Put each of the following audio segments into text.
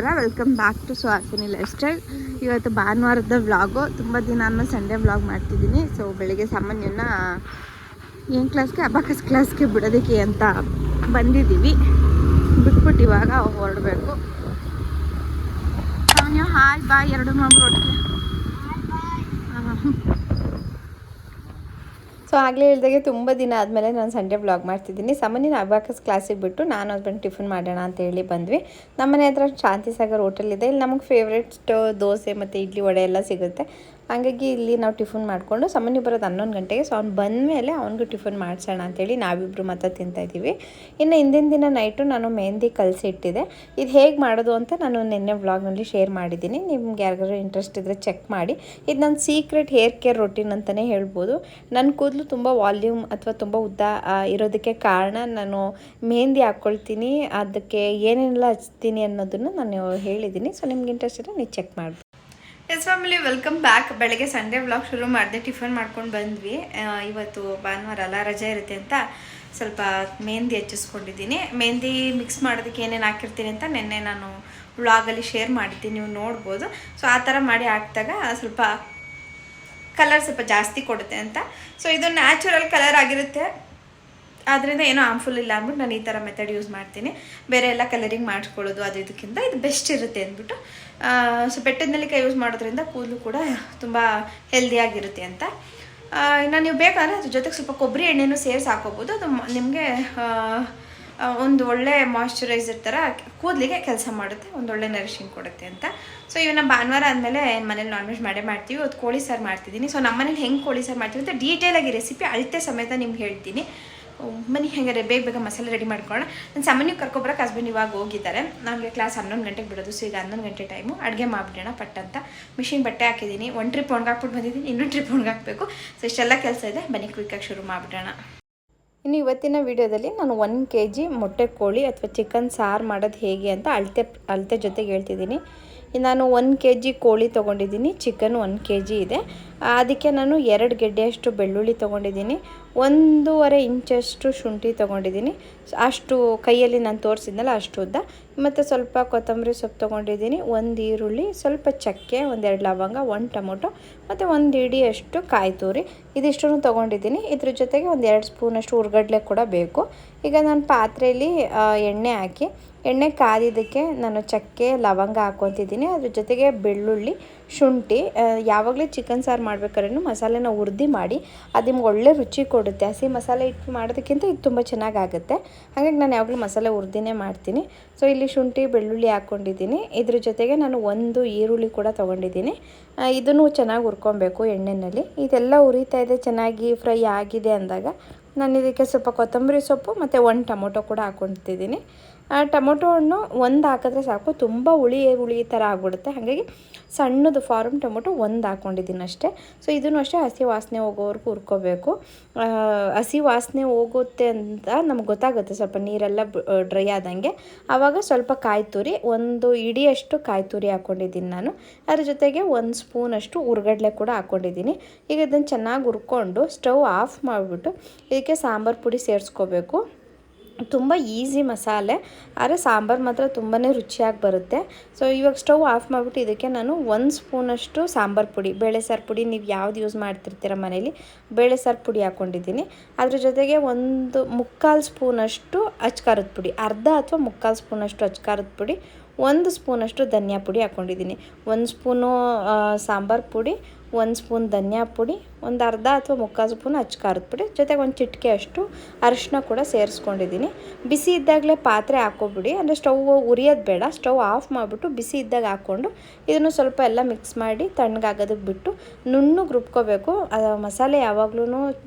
ನಮಸ್ಕಾರ welcome back to Swarthini lifestyle ಇವತ್ತು ಭಾನುವಾರದ ವ್ಲಾಗು ತುಂಬ ದಿನ ಸಂಡೆ ಸಂಡೇ ವ್ಲಾಗ್ ಮಾಡ್ತಿದ್ದೀನಿ. ಸೊ ಬೆಳಿಗ್ಗೆ ಸಾಮಾನ್ಯನ ಏನು ಕ್ಲಾಸ್ಗೆ ಅಬಾಕಸ್ ಕ್ಲಾಸ್ಗೆ ಬಿಡೋದಕ್ಕೆ ಅಂತ ಬಂದಿದ್ದೀವಿ. ಬಿಟ್ಬಿಟ್ಟು ಇವಾಗ ಹೊರಡಬೇಕು. ಹಾಯ್ ಬಾಯ್ ಎರಡು ಒಟ್ಟಿಗೆ. ಸೊ ಆಗಲೇ ಹೇಳಿದಾಗೆ ತುಂಬ ದಿನ ಆದಮೇಲೆ ನಾನು ಸಂಡೆ ಬ್ಲಾಗ್ ಮಾಡ್ತಿದ್ದೀನಿ. ಸಾಮಾನ್ಯ ಅಬಾಕಸ್ ಕ್ಲಾಸಿಗೆ ಬಿಟ್ಟು ನಾನು ಹಸ್ಬೆಂಡ್ ಟಿಫಿನ್ ಮಾಡೋಣ ಅಂತ ಹೇಳಿ ಬಂದ್ವಿ. ನಮ್ಮನೆ ಹತ್ರ ಶಾಂತಿ ಸಾಗರ್ ಹೋಟೆಲ್ ಇದೆ. ಇಲ್ಲಿ ನಮಗೆ ಫೇವ್ರೆಟ್ ದೋಸೆ ಮತ್ತು ಇಡ್ಲಿ ವಡೆ ಎಲ್ಲ ಸಿಗುತ್ತೆ. ಹಾಗಾಗಿ ಇಲ್ಲಿ ನಾವು ಟಿಫನ್ ಮಾಡಿಕೊಂಡು ಸಾಮಾನ್ಯ ಬರೋದು ಹನ್ನೊಂದು ಗಂಟೆಗೆ ಸೊ ಅವ್ನು ಬಂದ ಮೇಲೆ ಅವ್ನಿಗೂ ಟಿಫನ್ ಮಾಡಿಸೋಣ ಅಂತೇಳಿ ನಾವಿಬ್ಬರು ಮಾತ್ರ ತಿಂತಾ ಇದ್ದೀವಿ. ಇನ್ನು ಹಿಂದಿನ ದಿನ ನೈಟು ನಾನು ಮೆಹಂದಿ ಕಲಸಿ ಇಟ್ಟಿದ್ದೆ. ಇದು ಹೇಗೆ ಮಾಡೋದು ಅಂತ ನಾನು ನಿನ್ನೆ ವ್ಲಾಗ್ನಲ್ಲಿ ಶೇರ್ ಮಾಡಿದ್ದೀನಿ. ನಿಮ್ಗೆ ಯಾರಿಗಾರು ಇಂಟ್ರೆಸ್ಟ್ ಇದ್ದರೆ ಚೆಕ್ ಮಾಡಿ. ಇದು ನನ್ನ ಸೀಕ್ರೆಟ್ ಹೇರ್ ಕೇರ್ ರೊಟೀನ್ ಅಂತಲೇ ಹೇಳ್ಬೋದು. ನನ್ನ ಕೂದಲು ತುಂಬ ವಾಲ್ಯೂಮ್ ಅಥವಾ ತುಂಬ ಉದ್ದ ಇರೋದಕ್ಕೆ ಕಾರಣ ನಾನು ಮೆಹಂದಿ ಹಾಕ್ಕೊಳ್ತೀನಿ ಅದಕ್ಕೆ ಏನೇನೆಲ್ಲ ಹಚ್ತೀನಿ ಅನ್ನೋದನ್ನು ನಾನು ಹೇಳಿದ್ದೀನಿ. ಸೊ ನಿಮ್ಗೆ ಇಂಟ್ರೆಸ್ಟ್ ಇದ್ದರೆ ನೀವು ಚೆಕ್ ಮಾಡಿ ಎಸ್ ಫ್ಯಾಮಿಲಿ ವೆಲ್ಕಮ್ ಬ್ಯಾಕ್ ಬೆಳಗ್ಗೆ ಸಂಡೇ ವ್ಲಾಗ್ ಶುರು ಮಾಡಿದೆ, ಟಿಫನ್ ಮಾಡ್ಕೊಂಡು ಬಂದ್ವಿ. ಇವತ್ತು ಭಾನುವಾರ ಅಲ್ಲ, ರಜೆ ಇರುತ್ತೆ ಅಂತ ಸ್ವಲ್ಪ ಮೆಹಂದಿ ಹೆಚ್ಚಿಸ್ಕೊಂಡಿದ್ದೀನಿ. ಮೆಹಂದಿ ಮಿಕ್ಸ್ ಮಾಡೋದಕ್ಕೆ ಏನೇನು ಹಾಕಿರ್ತೀನಿ ಅಂತ ನಿನ್ನೆ ನಾನು ವ್ಲಾಗಲ್ಲಿ ಶೇರ್ ಮಾಡಿದ್ದೀನಿ, ನೀವು ನೋಡ್ಬೋದು. ಸೊ ಆ ಥರ ಮಾಡಿ ಹಾಕಿದಾಗ ಸ್ವಲ್ಪ ಕಲರ್ ಸ್ವಲ್ಪ ಜಾಸ್ತಿ ಕೊಡುತ್ತೆ ಅಂತ. ಸೊ ಇದು ನ್ಯಾಚುರಲ್ ಕಲರ್ ಆಗಿರುತ್ತೆ. ಆದ್ದರಿಂದ ಏನೋ ಹಾರ್ಮ್ಫುಲ್ ಇಲ್ಲ ಅಂದ್ಬಿಟ್ಟು ನಾನು ಈ ಥರ ಮೆಥಡ್ ಯೂಸ್ ಮಾಡ್ತೀನಿ. ಬೇರೆ ಎಲ್ಲ ಕಲರಿಂಗ್ ಮಾಡಿಸ್ಕೊಳ್ಳೋದು ಅದು ಇದಕ್ಕಿಂತ ಇದು ಬೆಸ್ಟ್ ಇರುತ್ತೆ ಅಂದ್ಬಿಟ್ಟು. ಸೊ ಬೆಟ್ಟದ ನೆಲ್ಲಿಕಾಯಿ ಯೂಸ್ ಮಾಡೋದ್ರಿಂದ ಕೂದಲು ಕೂಡ ತುಂಬ ಹೆಲ್ದಿಯಾಗಿರುತ್ತೆ ಅಂತ. ಇನ್ನು ನೀವು ಬೇಕಾದ್ರೆ ಅದ್ರ ಜೊತೆಗೆ ಸ್ವಲ್ಪ ಕೊಬ್ಬರಿ ಎಣ್ಣೆನೂ ಸೇರಿಸಿ ಹಾಕೋಬೋದು. ಅದು ನಿಮಗೆ ಒಂದು ಒಳ್ಳೆ ಮಾಯಶ್ಚರೈಸರ್ ಥರ ಕೂದಲಿಗೆ ಕೆಲಸ ಮಾಡುತ್ತೆ, ಒಂದು ಒಳ್ಳೆ ನರಿಶಿಂಗ್ ಕೊಡುತ್ತೆ ಅಂತ. ಸೊ ಇವನ್ನ ಭಾನುವಾರ ಆದಮೇಲೆ ಮನೇಲಿ ನಾನ್ ವೆಜ್ ಮಾಡೇ ಮಾಡ್ತೀವಿ. ಅದು ಕೋಳಿ ಸಾರು ಮಾಡ್ತಿದ್ದೀನಿ. ಸೊ ನಮ್ಮ ಮನೇಲಿ ಹೆಂಗೆ ಕೋಳಿ ಸಾರು ಮಾಡ್ತೀವಿ ಅಂತ ಡೀಟೇಲಾಗಿ ರೆಸಿಪಿ ಅಳತೆ ಸಮೇತ ನಿಮ್ಗೆ ಹೇಳ್ತೀನಿ. ಬನ್ನಿ ಹೆಂಗಾರೆ, ಬೇಗ ಬೇಗ ಮಸಾಲೆ ರೆಡಿ ಮಾಡ್ಕೊಳ್ಳೋಣ. ನಾನು ಸಾಮಾನ್ಯ ಕರ್ಕೊಬರಕ್ಕೆ ಹಸ್ಬೆಂಡ್ ಇವಾಗ ಹೋಗಿದ್ದಾರೆ. ನನಗೆ ಕ್ಲಾಸ್ ಹನ್ನೊಂದು ಗಂಟೆಗೆ ಬಿಡೋದು, ಸೊ ಈಗ ಹನ್ನೊಂದು ಗಂಟೆ ಟೈಮು ಅಡುಗೆ ಮಾಡಿಬಿಡೋಣ ಪಟ್ ಅಂತ. ಮಿಷಿನ್ ಬಟ್ಟೆ ಹಾಕಿದ್ದೀನಿ ಒನ್ ಟ್ರಿಪ್ ಒಣಗಾಕ್ಬಿಟ್ಟು ಬಂದಿದ್ದೀನಿ ಇನ್ನೊಂದು ಟ್ರಿಪ್ ಒಣಗಾಕಬೇಕು ಸೊ ಇಷ್ಟೆಲ್ಲ ಕೆಲಸ ಇದೆ, ಬನ್ನಿ ಕ್ವಿಕ್ಕಾಗಿ ಶುರು ಮಾಡಿಬಿಡೋಣ. ಇನ್ನು ಇವತ್ತಿನ ವಿಡಿಯೋದಲ್ಲಿ ನಾನು ಒನ್ ಕೆ ಜಿ ಮೊಟ್ಟೆ ಕೋಳಿ ಅಥವಾ ಚಿಕನ್ ಸಾರು ಮಾಡೋದು ಹೇಗೆ ಅಂತ ಅಳತೆ ಅಳತೆ ಜೊತೆಗೆ ಹೇಳ್ತಿದ್ದೀನಿ ನಾನು ಒಂದು ಕೆ ಜಿ ಕೋಳಿ ತೊಗೊಂಡಿದ್ದೀನಿ, ಚಿಕನ್ ಒಂದು ಕೆ ಜಿ ಇದೆ. ಅದಕ್ಕೆ ನಾನು ಎರಡು ಗೆಡ್ಡೆಯಷ್ಟು ಬೆಳ್ಳುಳ್ಳಿ ತೊಗೊಂಡಿದ್ದೀನಿ. ಒಂದೂವರೆ ಇಂಚಷ್ಟು ಶುಂಠಿ ತೊಗೊಂಡಿದ್ದೀನಿ. ಅಷ್ಟು ಕೈಯಲ್ಲಿ ನಾನು ತೋರಿಸಿದ್ನಲ್ಲ ಅಷ್ಟು ಉದ್ದ ಮತ್ತು ಸ್ವಲ್ಪ ಕೊತ್ತಂಬರಿ ಸೊಪ್ಪು ತೊಗೊಂಡಿದ್ದೀನಿ, ಒಂದು ಈರುಳ್ಳಿ, ಸ್ವಲ್ಪ ಚಕ್ಕೆ ಒಂದೆರಡು ಲವಂಗ, ಒಂದು ಟೊಮೊಟೊ, ಮತ್ತು ಒಂದು ಇಡಿಯಷ್ಟು ಕಾಯಿ ತುರಿ. ಇದಿಷ್ಟು ತೊಗೊಂಡಿದ್ದೀನಿ. ಇದ್ರ ಜೊತೆಗೆ ಒಂದು ಎರಡು ಸ್ಪೂನಷ್ಟು ಉರ್ಗಡ್ಲೆ ಕೂಡ ಬೇಕು. ಈಗ ನಾನು ಪಾತ್ರೆಯಲ್ಲಿ ಎಣ್ಣೆ ಹಾಕಿ ಎಣ್ಣೆ ಕಾದಿದ್ದಕ್ಕೆ ನಾನು ಚಕ್ಕೆ, ಲವಂಗ ಹಾಕ್ಕೊತಿದ್ದೀನಿ ಅದ್ರ ಜೊತೆಗೆ ಬೆಳ್ಳುಳ್ಳಿ, ಶುಂಠಿ ಯಾವಾಗಲೂ ಚಿಕನ್ ಸಾರು ಮಾಡ್ಬೇಕಾದ್ರೂ ಮಸಾಲೆನ ಹುರಿದು ಮಾಡಿ, ಅದು ನಿಮ್ಗೆ ಒಳ್ಳೆ ರುಚಿ ಕೊಡುತ್ತೆ. ಹಸಿ ಮಸಾಲೆ ಇಟ್ಟು ಮಾಡೋದಕ್ಕಿಂತ ಇದು ತುಂಬ ಚೆನ್ನಾಗಾಗುತ್ತೆ. ಹಾಗಾಗಿ ನಾನು ಯಾವಾಗಲೂ ಮಸಾಲೆ ಉರ್ದಿನೇ ಮಾಡ್ತೀನಿ. ಸೊ, ಇಲ್ಲಿ ಶುಂಠಿ, ಬೆಳ್ಳುಳ್ಳಿ ಹಾಕ್ಕೊಂಡಿದ್ದೀನಿ ಇದ್ರ ಜೊತೆಗೆ ನಾನು ಒಂದು ಈರುಳ್ಳಿ ಕೂಡ ತೊಗೊಂಡಿದ್ದೀನಿ. ಇದನ್ನು ಚೆನ್ನಾಗಿ ಹುರ್ಕೊಬೇಕು ಎಣ್ಣೆಯಲ್ಲಿ ಇದೆಲ್ಲ ಉರಿತಾ ಇದೆ, ಚೆನ್ನಾಗಿ ಫ್ರೈ ಆಗಿದೆ ಅಂದಾಗ, ನಾನು ಇದಕ್ಕೆ ಸ್ವಲ್ಪ ಕೊತ್ತಂಬರಿ ಸೊಪ್ಪು ಮತ್ತು ಒಂದು ಟೊಮೊಟೊ ಕೂಡ ಹಾಕ್ಕೊತಿದ್ದೀನಿ ಟೊಮೊಟೊ ಹಣ್ಣು ಒಂದು ಹಾಕಿದ್ರೆ ಸಾಕು. ತುಂಬ ಹುಳಿ ಹುಳಿ ಥರ ಆಗ್ಬಿಡುತ್ತೆ. ಹಾಗಾಗಿ ಸಣ್ಣದು ಫಾರ್ಮ್ ಟೊಮೊಟೊ ಒಂದು ಹಾಕ್ಕೊಂಡಿದ್ದೀನಿ ಅಷ್ಟೇ. ಸೊ ಇದನ್ನು ಅಷ್ಟೇ ಹಸಿ ವಾಸನೆ ಹೋಗೋವರೆಗೂ ಹುರ್ಕೋಬೇಕು. ಹಸಿ ವಾಸನೆ ಹೋಗುತ್ತೆ ಅಂತ ನಮ್ಗೆ ಗೊತ್ತಾಗುತ್ತೆ. ಸ್ವಲ್ಪ ನೀರೆಲ್ಲ ಡ್ರೈ ಆದಂಗೆ. ಆವಾಗ ಸ್ವಲ್ಪ ಕಾಯಿ ತುರಿ, ಒಂದು ಇಡಿಯಷ್ಟು ಕಾಯಿ ತುರಿ ಹಾಕ್ಕೊಂಡಿದ್ದೀನಿ ನಾನು. ಅದ್ರ ಜೊತೆಗೆ ಒಂದು ಸ್ಪೂನಷ್ಟು ಉರ್ಗಡ್ಲೆ ಕೂಡ ಹಾಕ್ಕೊಂಡಿದ್ದೀನಿ ಈಗ ಇದನ್ನು ಚೆನ್ನಾಗಿ ಹುರ್ಕೊಂಡು ಸ್ಟವ್ ಆಫ್ ಮಾಡಿಬಿಟ್ಟು, ಇದಕ್ಕೆ ಸಾಂಬಾರು ಪುಡಿ ಸೇರಿಸ್ಕೋಬೇಕು. ತುಂಬ ಈಸಿ ಮಸಾಲೆ, ಆದರೆ ಸಾಂಬಾರು ಮಾತ್ರ ತುಂಬಾ ರುಚಿಯಾಗಿ ಬರುತ್ತೆ. ಸೊ ಇವಾಗ ಸ್ಟವ್ ಆಫ್ ಮಾಡಿಬಿಟ್ಟು ಇದಕ್ಕೆ ನಾನು ಒಂದು ಸ್ಪೂನಷ್ಟು ಸಾಂಬಾರು ಪುಡಿ, ಬೇಳೆ ಸಾರು ಪುಡಿ ನೀವು ಯಾವ್ದು ಯೂಸ್ ಮಾಡ್ತಿರ್ತೀರ ಮನೇಲಿ, ಬೇಳೆ ಸಾರು ಪುಡಿ ಹಾಕ್ಕೊಂಡಿದ್ದೀನಿ ಅದ್ರ ಜೊತೆಗೆ ಒಂದು ಮುಕ್ಕಾಲು ಸ್ಪೂನಷ್ಟು ಅಚ್ಕಾರದ ಪುಡಿ, ಅರ್ಧ ಅಥವಾ ಮುಕ್ಕಾಲು ಸ್ಪೂನಷ್ಟು ಅಚ್ಕಾರದ ಪುಡಿ, ಒಂದು ಸ್ಪೂನಷ್ಟು ಧನಿಯಾ ಪುಡಿ ಹಾಕ್ಕೊಂಡಿದ್ದೀನಿ ಒಂದು ಸ್ಪೂನು ಸಾಂಬಾರು ಪುಡಿ, ಒಂದು ಸ್ಪೂನ್ ಧನಿಯಾ ಪುಡಿ ಒಂದು ಅರ್ಧ ಅಥವಾ ಮುಕ್ಕಾಲು ಸ್ಪೂನ್ ಅಚ್ಕಾರದ ಪುಡಿ, ಜೊತೆಗೆ ಒಂದು ಚಿಟಿಕೆ ಅಷ್ಟು ಅರಿಶಿನ ಕೂಡ ಸೇರಿಸ್ಕೊಂಡಿದ್ದೀನಿ. ಬಿಸಿ ಇದ್ದಾಗಲೇ ಪಾತ್ರೆ ಹಾಕೋಬಿಡಿ ಅಂದರೆ ಸ್ಟವ್ ಉರಿಯೋದು ಬೇಡ, ಸ್ಟವ್ ಆಫ್ ಮಾಡಿಬಿಟ್ಟು ಬಿಸಿ ಇದ್ದಾಗ ಹಾಕ್ಕೊಂಡು ಇದನ್ನು ಸ್ವಲ್ಪ ಎಲ್ಲ ಮಿಕ್ಸ್ ಮಾಡಿ ತಣ್ಣಗಾಗೋದಕ್ಕೆ ಬಿಟ್ಟು ನುಣ್ಣಗೆ ರುಬ್ಕೋಬೇಕು. ಮಸಾಲೆ ಯಾವಾಗ್ಲೂ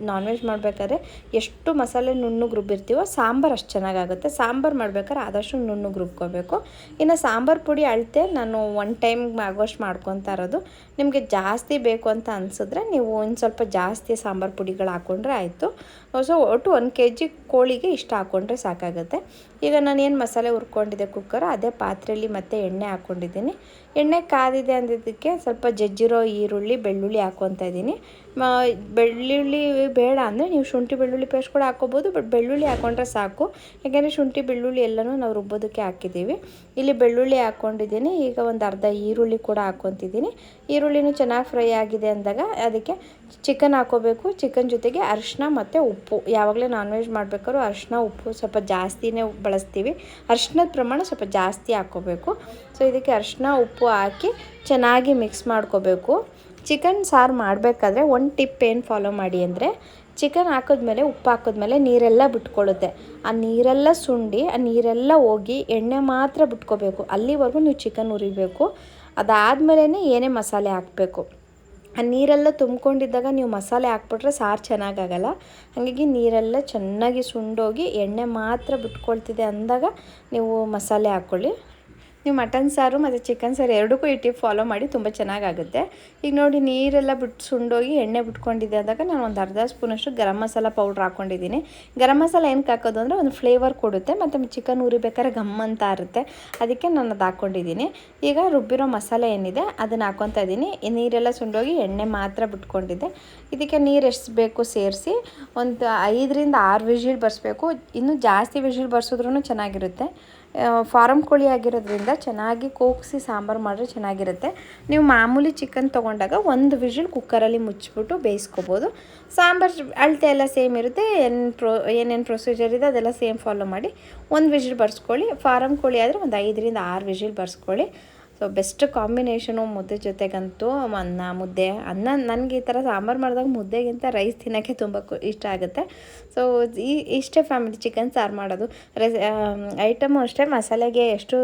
ನಾನ್ ವೆಜ್ ಮಾಡಬೇಕಾದ್ರೆ ಎಷ್ಟು ಮಸಾಲೆ ನುಣ್ಣಗೆ ರುಬ್ಬಿರ್ತೀವೋ ಸಾಂಬಾರು ಅಷ್ಟು ಚೆನ್ನಾಗಾಗುತ್ತೆ. ಸಾಂಬಾರು ಮಾಡ್ಬೇಕಾದ್ರೆ ಆದಷ್ಟು ನುಣ್ಣಗೆ ರುಬ್ಕೋಬೇಕು. ಇನ್ನು ಸಾಂಬಾರು ಪುಡಿ ಅಳತೆ ನಾನು ಒನ್ ಟೈಮ್ ಆಗೋಷ್ಟು ಮಾಡ್ಕೊತಾ ಇರೋದು. ನಿಮಗೆ ಜಾಸ್ತಿ ಬೇಕು ಅಂತ ಅನಿಸಿದ್ರೆ ನೀವು ಒಂದು ಸ್ವಲ್ಪ ಜಾಸ್ತಿ ಸಾಂಬಾರು ಪುಡಿಗಳು ಹಾಕ್ಕೊಂಡ್ರೆ ಆಯಿತು. ಸೊ ಒಟ್ಟು ಒಂದು ಕೆ ಜಿ ಕೋಳಿಗೆ ಇಷ್ಟ ಹಾಕ್ಕೊಂಡ್ರೆ ಸಾಕಾಗುತ್ತೆ. ಈಗ ನಾನು ಏನು ಮಸಾಲೆ ಹುರ್ಕೊಂಡಿದ್ದೆ ಕುಕ್ಕರ್ ಅದೇ ಪಾತ್ರೆಯಲ್ಲಿ ಮತ್ತೆ ಎಣ್ಣೆ ಹಾಕ್ಕೊಂಡಿದ್ದೀನಿ ಎಣ್ಣೆ ಕಾದಿದೆ ಅಂದಿದ್ದಕ್ಕೆ ಸ್ವಲ್ಪ ಜಜ್ಜಿರೋ ಈರುಳ್ಳಿ, ಬೆಳ್ಳುಳ್ಳಿ ಹಾಕ್ಕೊತಾ ಇದ್ದೀನಿ. ಬೆಳ್ಳುಳ್ಳಿ ಬೇಡ ಅಂದರೆ ನೀವು ಶುಂಠಿ, ಬೆಳ್ಳುಳ್ಳಿ ಪೇಸ್ಟ್ ಕೂಡ ಹಾಕ್ಕೋಬೋದು ಬಟ್ ಬೆಳ್ಳುಳ್ಳಿ ಹಾಕ್ಕೊಂಡ್ರೆ ಸಾಕು. ಯಾಕೆಂದರೆ ಶುಂಠಿ, ಬೆಳ್ಳುಳ್ಳಿ ಎಲ್ಲನೂ ನಾವು ರುಬ್ಬೋದಕ್ಕೆ ಹಾಕಿದ್ದೀವಿ. ಇಲ್ಲಿ ಬೆಳ್ಳುಳ್ಳಿ ಹಾಕ್ಕೊಂಡಿದ್ದೀನಿ ಈಗ ಒಂದು ಅರ್ಧ ಈರುಳ್ಳಿ ಕೂಡ ಹಾಕ್ಕೊತಿದ್ದೀನಿ ಈರುಳ್ಳಿನೂ ಚೆನ್ನಾಗಿ ಫ್ರೈ ಆಗಿದೆ ಅಂದಾಗ ಅದಕ್ಕೆ ಚಿಕನ್ ಹಾಕೋಬೇಕು. ಚಿಕನ್ ಜೊತೆಗೆ ಅರಿಶಿನ ಮತ್ತು ಉಪ್ಪು. ಯಾವಾಗಲೇ ನಾನ್ ವೆಜ್ ಮಾಡ್ಬೇಕಾದ್ರೂ ಅರಿಶಿನ ಉಪ್ಪು ಸ್ವಲ್ಪ ಜಾಸ್ತಿನೇ ಬಳಸ್ತೀವಿ. ಅರಿಶಿನದ ಪ್ರಮಾಣ ಸ್ವಲ್ಪ ಜಾಸ್ತಿ ಹಾಕ್ಕೋಬೇಕು ಸೊ ಇದಕ್ಕೆ ಅರಿಶಿನ ಉಪ್ಪು ಹಾಕಿ ಚೆನ್ನಾಗಿ ಮಿಕ್ಸ್ ಮಾಡ್ಕೋಬೇಕು. ಚಿಕನ್ ಸಾರು ಮಾಡಬೇಕಾದ್ರೆ ಒಂದು ಟಿಪ್ ಏನು ಫಾಲೋ ಮಾಡಿ ಅಂದರೆ, ಚಿಕನ್ ಹಾಕಿದ್ಮೇಲೆ, ಉಪ್ಪು ಹಾಕಿದ್ಮೇಲೆ ನೀರೆಲ್ಲ ಬಿಟ್ಕೊಳ್ಳುತ್ತೆ. ಆ ನೀರೆಲ್ಲ ಸುಂಡಿ, ಆ ನೀರೆಲ್ಲ ಹೋಗಿ ಎಣ್ಣೆ ಮಾತ್ರ ಬಿಟ್ಕೋಬೇಕು. ಅಲ್ಲಿವರೆಗೂ ನೀವು ಚಿಕನ್ ಹುರಿಬೇಕು. ಅದಾದಮೇಲೆ ಏನೇ ಮಸಾಲೆ ಹಾಕಬೇಕು. ಆ ನೀರೆಲ್ಲ ತುಂಬ್ಕೊಂಡಿದ್ದಾಗ ನೀವು ಮಸಾಲೆ ಹಾಕ್ಬಿಟ್ರೆ ಸಾರು ಚೆನ್ನಾಗಾಗಲ್ಲ. ಹಾಗಾಗಿ ನೀರೆಲ್ಲ ಚೆನ್ನಾಗಿ ಸುಂಡೋಗಿ ಎಣ್ಣೆ ಮಾತ್ರ ಬಿಟ್ಕೊಳ್ತಿದೆ ಅಂದಾಗ ನೀವು ಮಸಾಲೆ ಹಾಕ್ಕೊಳ್ಳಿ. ನೀವು ಮಟನ್ ಸಾರು ಮತ್ತು ಚಿಕನ್ ಸಾರು ಎರಡಕ್ಕೂ ಈ ಟಿಪ್ ಫಾಲೋ ಮಾಡಿ ತುಂಬ ಚೆನ್ನಾಗಾಗುತ್ತೆ. ಈಗ ನೋಡಿ ನೀರೆಲ್ಲ ಬಿಟ್ಟು ಸುಂಡೋಗಿ ಎಣ್ಣೆ ಬಿಟ್ಕೊಂಡಿದೆ ಅಂದಾಗ ನಾನು ಒಂದು ಅರ್ಧ ಸ್ಪೂನಷ್ಟು ಗರಂ ಮಸಾಲ ಪೌಡ್ರ್ ಹಾಕ್ಕೊಂಡಿದ್ದೀನಿ ಗರಂ ಮಸಾಲ ಏನಕ್ಕೆ ಹಾಕೋದು ಅಂದರೆ ಒಂದು ಫ್ಲೇವರ್ ಕೊಡುತ್ತೆ ಮತ್ತು ಚಿಕನ್ ಉರಿಬೇಕಾದ್ರೆ ಗಮ್ ಅಂತ ಇರುತ್ತೆ ಅದಕ್ಕೆ ನಾನು ಅದು ಹಾಕ್ಕೊಂಡಿದ್ದೀನಿ ಈಗ ರುಬ್ಬಿರೋ ಮಸಾಲೆ ಏನಿದೆ ಅದನ್ನು ಹಾಕ್ಕೊತಾ ಇದ್ದೀನಿ. ನೀರೆಲ್ಲ ಸುಂಡೋಗಿ ಎಣ್ಣೆ ಮಾತ್ರ ಬಿಟ್ಕೊಂಡಿದ್ದೆ. ಇದಕ್ಕೆ ನೀರು ಎಷ್ಟು ಬೇಕು ಸೇರಿಸಿ ಒಂದು ಐದರಿಂದ ಆರು ವಿಜಿಲ್ ಬರ್ಸ್ಬೇಕು. ಇನ್ನೂ ಜಾಸ್ತಿ ವಿಜಿಲ್ ಬರ್ಸಿದ್ರೂ ಚೆನ್ನಾಗಿರುತ್ತೆ. ಫಾರಮ್ ಕೋಳಿ ಆಗಿರೋದ್ರಿಂದ ಚೆನ್ನಾಗಿ ಕೂಗಿಸಿ ಸಾಂಬಾರು ಮಾಡಿದ್ರೆ ಚೆನ್ನಾಗಿರುತ್ತೆ. ನೀವು ಮಾಮೂಲಿ ಚಿಕನ್ ತೊಗೊಂಡಾಗ ಒಂದು ವಿಷಲ್ ಕುಕ್ಕರಲ್ಲಿ ಮುಚ್ಚಿಬಿಟ್ಟು ಬೇಯಿಸ್ಕೋಬೋದು. ಸಾಂಬಾರು ಅಳತೆ ಎಲ್ಲ ಸೇಮ್ ಇರುತ್ತೆ, ಏನು ಪ್ರೊ, ಏನೇನು ಪ್ರೊಸೀಜರ್ ಇದೆ ಅದೆಲ್ಲ ಸೇಮ್ ಫಾಲೋ ಮಾಡಿ ಒಂದು ವಿಷಲ್ ಬರ್ಸ್ಕೊಳ್ಳಿ. ಫಾರಮ್ ಕೋಳಿ ಆದರೆ ಒಂದು ಐದರಿಂದ ಆರು ವಿಷಲ್ ಬರ್ಸ್ಕೊಳ್ಳಿ. ಸೊ ಬೆಸ್ಟ್ ಕಾಂಬಿನೇಷನು ಮುದ್ದೆ ಜೊತೆಗಂತೂ ಅನ್ನ, ಮುದ್ದೆ, ಅನ್ನ ನನಗೆ ಈ ಥರ ಸಾಂಬಾರು ಮಾಡಿದಾಗ ಮುದ್ದೆಗಿಂತ ರೈಸ್ ತಿನ್ನೋಕ್ಕೆ ತುಂಬ ಇಷ್ಟ ಆಗುತ್ತೆ. ಸೊ ಈ ಇಷ್ಟೇ ಫ್ಯಾಮಿಲಿ ಚಿಕನ್ ಸಾರು ಮಾಡೋದು. ರೈಸ್ ಐಟಮು ಅಷ್ಟೇ, ಮಸಾಲೆಗೆ ಎಷ್ಟು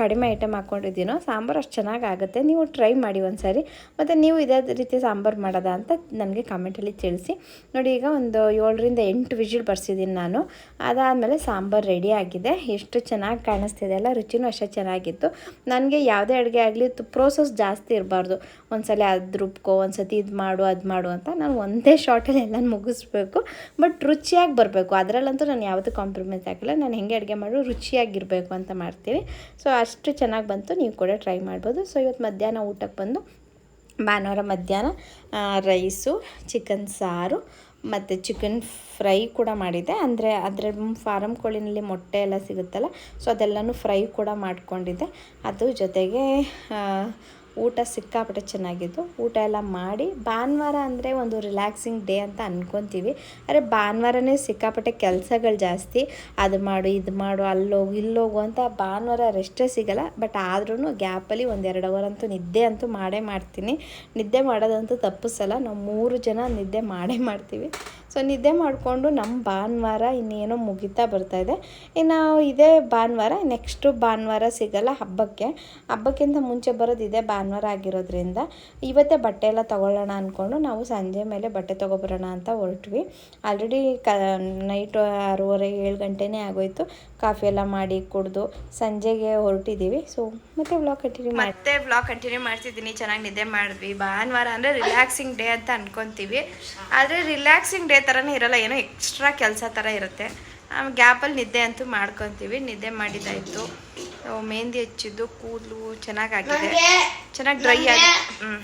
ಕಡಿಮೆ ಐಟಮ್ ಹಾಕ್ಕೊಂಡಿದ್ದೀನೋ ಸಾಂಬಾರು ಅಷ್ಟು ಚೆನ್ನಾಗಿ ಆಗುತ್ತೆ ನೀವು ಟ್ರೈ ಮಾಡಿ ಒಂದು ಸಾರಿ ಮತ್ತು ನೀವು ಇದೇ ರೀತಿ ಸಾಂಬಾರು ಮಾಡೋದಾ ಅಂತ ನನಗೆ ಕಮೆಂಟಲ್ಲಿ ತಿಳಿಸಿ. ನೋಡಿ, ಈಗ ಒಂದು ಏಳರಿಂದ ಎಂಟು ವಿಜಿಲ್ ಬರ್ಸಿದ್ದೀನಿ ನಾನು. ಅದಾದಮೇಲೆ ಸಾಂಬಾರು ರೆಡಿ ಆಗಿದೆ. ಎಷ್ಟು ಚೆನ್ನಾಗಿ ಕಾಣಿಸ್ತಿದೆ ಅಲ್ಲ, ರುಚಿನೂ ಅಷ್ಟೇ ಚೆನ್ನಾಗಿತ್ತು. ನನಗೆ ಯಾವುದೇ ಅಡುಗೆ ಆಗಲಿ ಪ್ರೋಸೆಸ್ ಜಾಸ್ತಿ ಇರಬಾರ್ದು. ಒಂದ್ಸಲ ಅದು ರುಬ್ಕೋ, ಒಂದ್ಸತಿ ಇದು ಮಾಡು, ಅದು ಮಾಡು ಅಂತ ನಾನು ಒಂದೇ ಶಾರ್ಟಲ್ಲಿ ಎಲ್ಲ ಮುಗಿಸ್ಬೇಕು. ಬಟ್ ರುಚಿಯಾಗಿ ಬರಬೇಕು. ಅದರಲ್ಲಂತೂ ನಾನು ಯಾವುದೂ ಕಾಂಪ್ರಮೈಸ್ ಆಗಿಲ್ಲ ನಾನು ಹೆಂಗೆ ಅಡುಗೆ ಮಾಡು ರುಚಿಯಾಗಿರಬೇಕು ಅಂತ ಮಾಡ್ತೀನಿ. ಸೊ ಅಷ್ಟು ಚೆನ್ನಾಗಿ ಬಂತು, ನೀವು ಕೂಡ ಟ್ರೈ ಮಾಡ್ಬೋದು. ಸೊ ಇವತ್ತು ಮಧ್ಯಾಹ್ನ ಊಟಕ್ಕೆ ಬಂದು ಭಾನುವಾರ ಮಧ್ಯಾಹ್ನ ರೈಸು ಚಿಕನ್ ಸಾರು ಮತ್ತು ಚಿಕನ್ ಫ್ರೈ ಕೂಡ ಮಾಡಿದ್ದೆ. ಅಂದರೆ ಅದರ ಫಾರಮ್ ಕೋಳಿನಲ್ಲಿ ಮೊಟ್ಟೆ ಎಲ್ಲ ಸಿಗುತ್ತಲ್ಲ ಸೊ ಅದೆಲ್ಲನೂ ಫ್ರೈ ಕೂಡ ಮಾಡಿಕೊಂಡಿದ್ದೆ. ಅದು ಜೊತೆಗೆ ಊಟ ಸಿಕ್ಕಾಪಟ್ಟೆ ಚೆನ್ನಾಗಿತ್ತು ಊಟ ಎಲ್ಲ ಮಾಡಿ ಭಾನುವಾರ ಅಂದರೆ ಒಂದು ರಿಲ್ಯಾಕ್ಸಿಂಗ್ ಡೇ ಅಂತ ಅಂದ್ಕೊತೀವಿ ಅರೆ ಭಾನುವಾರನೇ ಸಿಕ್ಕಾಪಟ್ಟೆ ಕೆಲಸಗಳು ಜಾಸ್ತಿ. ಅದು ಮಾಡು, ಇದು ಮಾಡು ಅಲ್ಲೋಗು ಇಲ್ಲೋಗು ಅಂತ ಭಾನುವಾರ ರೆಸ್ಟೇ ಸಿಗಲ್ಲ. ಬಟ್ ಆದ್ರೂ ಗ್ಯಾಪಲ್ಲಿ ಒಂದೆರಡು ಅವರ್ ಅಂತೂ ನಿದ್ದೆ ಅಂತೂ ಮಾಡೇ ಮಾಡ್ತೀನಿ. ನಿದ್ದೆ ಮಾಡೋದಂತೂ ತಪ್ಪಿಸಲ್ಲ. ನಾವು ಮೂರು ಜನ ನಿದ್ದೆ ಮಾಡೇ ಮಾಡ್ತೀವಿ. ಸೊ ನಿದ್ದೆ ಮಾಡಿಕೊಂಡು ನಮ್ಮ ಭಾನುವಾರ ಇನ್ನೇನೋ ಮುಗಿತಾ ಬರ್ತಾ ಇದೆ. ಇನ್ನು ಇದೇ ಭಾನುವಾರ ನೆಕ್ಸ್ಟು ಭಾನುವಾರ ಸಿಗಲ್ಲ ಹಬ್ಬಕ್ಕೆ. ಹಬ್ಬಕ್ಕಿಂತ ಮುಂಚೆ ಬರೋದು ಇದೇ ಭಾನುವಾರ ಆಗಿರೋದ್ರಿಂದ ಇವತ್ತೇ ಬಟ್ಟೆ ಎಲ್ಲ ತೊಗೊಳ್ಳೋಣ ಅಂದ್ಕೊಂಡು ನಾವು ಸಂಜೆ ಮೇಲೆ ಬಟ್ಟೆ ತೊಗೊಬರೋಣ ಅಂತ ಹೊರಟ್ವಿ. ಆಲ್ರೆಡಿ ಕ ನೈಟು ಆರೂವರೆ, ಏಳು ಗಂಟೆನೇ ಆಗೋಯ್ತು. ಕಾಫಿ ಎಲ್ಲ ಮಾಡಿ ಕುಡಿದು ಸಂಜೆಗೆ ಹೊರಟಿದ್ದೀವಿ. ಸೊ ಮತ್ತೆ ವ್ಲಾಗ್ ಕಂಟಿನ್ಯೂ ಮತ್ತೆ ವ್ಲಾಗ್ ಕಂಟಿನ್ಯೂ ಮಾಡ್ತಿದ್ದೀನಿ. ಚೆನ್ನಾಗಿ ನಿದ್ದೆ ಮಾಡಿದ್ವಿ. ಭಾನುವಾರ ಅಂದರೆ ರಿಲ್ಯಾಕ್ಸಿಂಗ್ ಡೇ ಅಂತ ಅನ್ಕೊತೀವಿ. ಆದರೆ ರಿಲ್ಯಾಕ್ಸಿಂಗ್ ಡೇ ಥರನೇ ಇರಲ್ಲ ಏನೋ ಎಕ್ಸ್ಟ್ರಾ ಕೆಲಸ ಥರ ಇರುತ್ತೆ. ಗ್ಯಾಪಲ್ಲಿ ನಿದ್ದೆ ಅಂತೂ ಮಾಡ್ಕೊತೀವಿ. ನಿದ್ದೆ ಮಾಡಿದ್ದಾಯಿತು ಮೆಹಂದಿ ಹಚ್ಚಿದ್ದು ಕೂದಲು ಚೆನ್ನಾಗಾಗಿದೆ ಚೆನ್ನಾಗಿ ಡ್ರೈ ಆಗಿದೆ ಹ್ಞೂ